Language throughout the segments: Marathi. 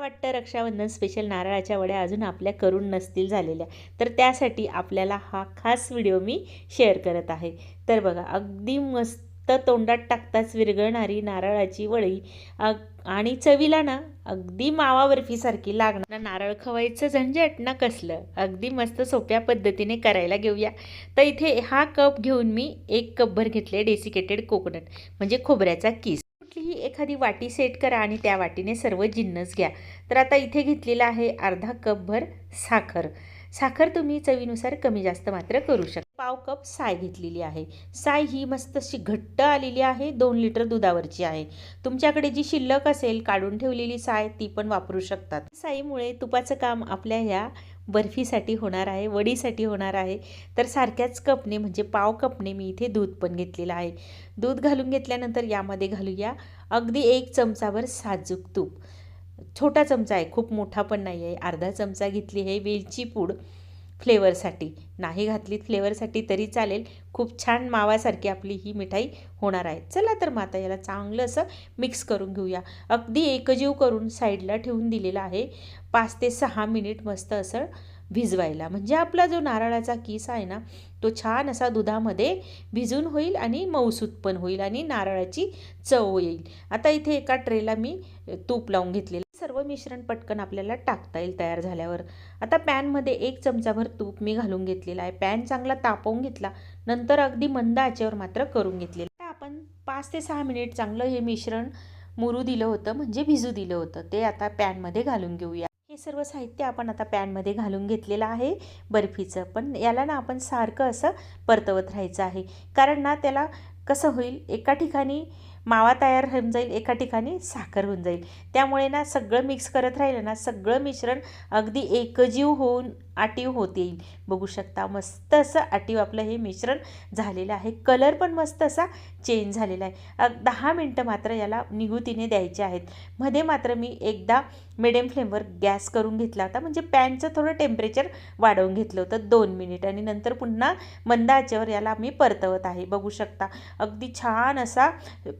वाटतं रक्षाबंधन स्पेशल नारळाच्या वड्या अजून आपल्या करून नसतील झालेल्या. तर त्यासाठी आपल्याला हा खास व्हिडिओ मी शेअर करत आहे. तर बघा अगदी मस्त तोंडात टाकताच विरघळणारी नारळाची वळी आणि चवीला ना अगदी मावा बर्फीसारखी लागणार. नारळ खवायचं झंझट ना कसलं. अगदी मस्त सोप्या पद्धतीने करायला घेऊया. तर इथे हा कप घेऊन मी एक कपभर घेतले डेसिकेटेड कोकोनट म्हणजे खोबऱ्याचा किस. कुठलीही एखादी वाटी सेट करा आणि त्या वाटीने सर्व जिन्नस घ्या. तर आता इथे घेतलेला आहे अर्धा कपभर साखर. साखर तुम्ही चवीनुसार कमी जास्त मात्र करू शकता. पाव कप साय घेतलेली आहे. साय ही मस्त अशी घट्ट आलेली आहे. दोन लिटर दुधावरची आहे. तुमच्याकडे जी शिल्लक असेल काढून ठेवलेली साय ती पण वापरू शकतात. साईमुळे तुपाचं काम आपल्या ह्या बर्फीसाठी होणार आहे वडीसाठी होणार आहे. तर सारख्याच कपने म्हणजे पाव कपने मी इथे दूध पण घेतलेलं आहे. दूध घालून घेतल्यानंतर यामध्ये घालूया अगदी एक चमचाभर साजूक तूप. छोटा चमचा आहे खूप मोठा पण नाही आहे अर्धा चमचा घेतली आहे वेलची पूड. फ्लेवरसाठी. नाही घातलीत फ्लेवरसाठी तरी चालेल. खूप छान मावासारखी आपली ही मिठाई होणार आहे. चला तर मग आता याला चांगलं असं मिक्स करून घेऊया. अगदी एकजीव करून साईडला ठेवून दिलेला आहे. पाच ते सहा मिनिट मस्त असं भिजवायला. म्हणजे आपला जो नारळाचा किस आहे ना तो छान असा दुधामध्ये भिजून होईल आणि मऊसूत पण होईल आणि नारळाची चव येईल. आता इथे एका ट्रेला मी तूप लावून घेतलेलं सर्व मिश्रण पटकन आपल्याला टाकता येईल तयार झाल्यावर. आता पॅनमध्ये एक चमचाभर तूप मी घालून घेतलेला आहे. पॅन चांगला तापवून घेतला नंतर अगदी मंद आचेवर मात्र करून घेतलेलं आपण पाच ते सहा मिनिट चांगलं हे मिश्रण मुरू दिलं होतं म्हणजे भिजू दिलं होतं. ते आता पॅनमध्ये घालून घेऊया. हे सर्व साहित्य आपण आता पॅनमध्ये घालून घेतलेलं आहे बर्फीचं. पण याला ना आपण सारखं असं परतवत राहायचं आहे. कारण ना त्याला कसं होईल एका ठिकाणी मावा तयार होऊन जाईल एका ठिकाणी साखर होऊन जाईल. त्यामुळे ना सगळं मिक्स करत राहिलं ना सगळं मिश्रण अगदी एकजीव होऊन आटीव होत येईल बघू शकता मस्त असं आटीव आपलं हे मिश्रण झालेलं आहे. कलर पण मस्त असा चेंज झालेला आहे. दहा मिनटं मात्र याला निगुतीने द्यायचे आहेत. मध्ये मात्र मी एकदा मिडियम फ्लेमवर गॅस करून घेतला होता. म्हणजे पॅनचं थोडं टेम्परेचर वाढवून घेतलं होतं दोन मिनिट आणि नंतर पुन्हा मंद आचेवर याला मी परतवत आहे. बघू शकता अगदी छान असा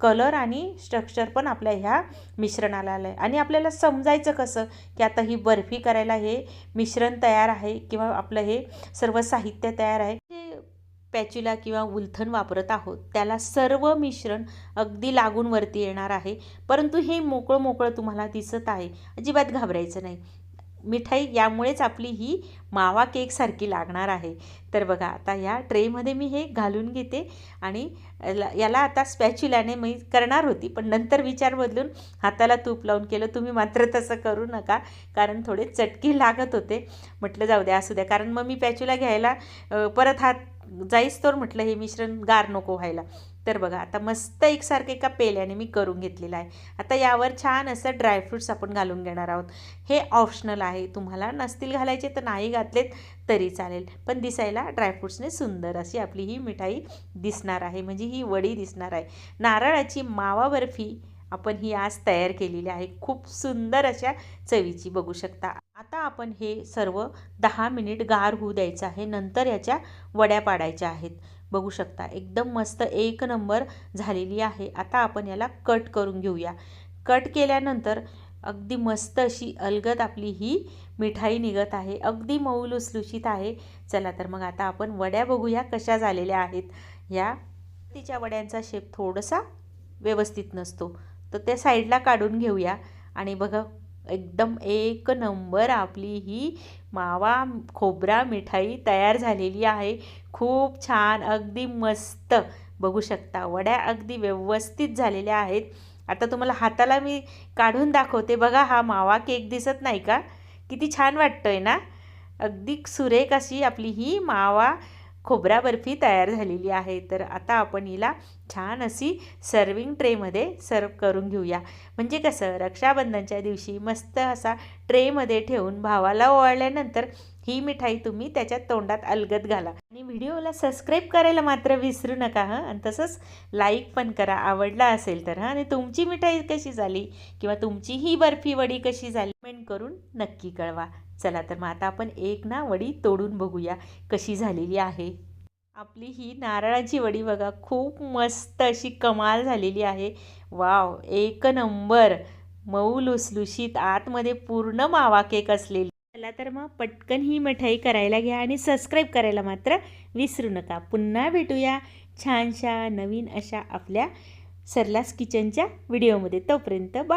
कलर आणि स्ट्रक्चर पण आपल्या ह्या मिश्रणाला आलं आहे आणि आपल्याला समजायचं कसं? की आता ही बर्फी करायला हे मिश्रण तयार आहे किंवा आपलं हे सर्व साहित्य तयार आहे. जे पॅच्युला किंवा उलथन वापरत आहोत त्याला सर्व मिश्रण अगदी लागून वरती येणार आहे. परंतु हे मोकळं मोकळं तुम्हाला दिसत आहे. अजिबात घाबरायचं नाही. मिठाई यामुळेच आपली ही मावा केकसारखी लागणार आहे. तर बघा आता या ट्रेमध्ये मी हे घालून घेते आणि याला आता स्पॅच्युलाने मी करणार होती पण नंतर विचार बदलून हाताला तूप लावून केलं. तुम्ही मात्र तसं करू नका कारण थोडे चटकी लागत होते. म्हटलं जाऊ द्या असू द्या. कारण मग मी पॅच्युला घ्यायला परत हात जाईस तर म्हटलं हे मिश्रण गार नको व्हायला. तर बघा आता मस्त एकसारखे एका पेल्याने मी करून घेतलेलं आहे. आता यावर छान असं ड्रायफ्रूट्स आपण घालून घेणार आहोत. हे ऑप्शनल आहे. तुम्हाला नसतील घालायचे तर नाही घातलेत तरी चालेल. पण दिसायला ड्रायफ्रूट्सने सुंदर अशी आपली ही मिठाई दिसणार आहे. म्हणजे ही वडी दिसणार आहे. नारळाची मावा बर्फी आपण ही आज तयार केलेली आहे. खूप सुंदर अशा चवीची बघू शकता. आता आपण हे सर्व दहा मिनिट गार होऊ द्यायचं आहे. नंतर याच्या वड्या पाडायच्या आहेत. बघू शकता एकदम मस्त एक नंबर झालेली आहे. आता आपण याला कट करून घेऊया. कट केल्यानंतर अगदी मस्त अशी अलगद आपली ही मिठाई निघत आहे. अगदी मऊ लुसलुशीत आहे. चला तर मग आता आपण वड्या बघूया कशा झालेल्या आहेत. ह्या तिच्या वड्यांचा शेप थोडासा व्यवस्थित नसतो. तर त्या साईडला काढून घेऊया. आणि बघा एकदम एक नंबर आपली ही मावा खोबरा मिठाई तयार झालेली आहे. खूप छान अगदी मस्त. बघू शकता वड्या अगदी व्यवस्थित झालेल्या आहेत. आता तुम्हाला हाताला मी काढून दाखवते. बघा हा मावा केक दिसत नाही का? किती छान वाटतोय ना? अगदी सुरेख अशी आपली ही मावा खोबरा बर्फी तयार झालेली आहे. तर आता आपण हिला छान अशी सर्विंग ट्रेमध्ये सर्व करून घेऊया. म्हणजे कसं रक्षाबंधनच्या दिवशी मस्त असा ट्रेमध्ये ठेवून भावाला ओवाळल्यानंतर ही मिठाई तुम्ही त्याच्या तोंडात अलगद घाला. आणि व्हिडिओला सबस्क्राईब करायला मात्र विसरू नका हां. आणि तसंच लाईक पण करा आवडला असेल तर हां. आणि तुमची मिठाई कशी झाली किंवा तुमची ही बर्फी वडी कशी झाली कमेंट करून नक्की कळवा. चला तर मग आता आपण एक ना वडी तोडून बघूया कशी झालेली आहे. आपली ही नारळाची वडी बघा खूप मस्त अशी कमाल झालेली आहे. वाव एक नंबर. मऊ लुसलुशीत आतमध्ये पूर्ण मावा केक असलेली. चला तर मग पटकन ही मिठाई करायला घ्या आणि सबस्क्राईब करायला मात्र विसरू नका. पुन्हा भेटूया छानशा नवीन अशा आपल्या सरलास किचनच्या व्हिडिओमध्ये तोपर्यंत बा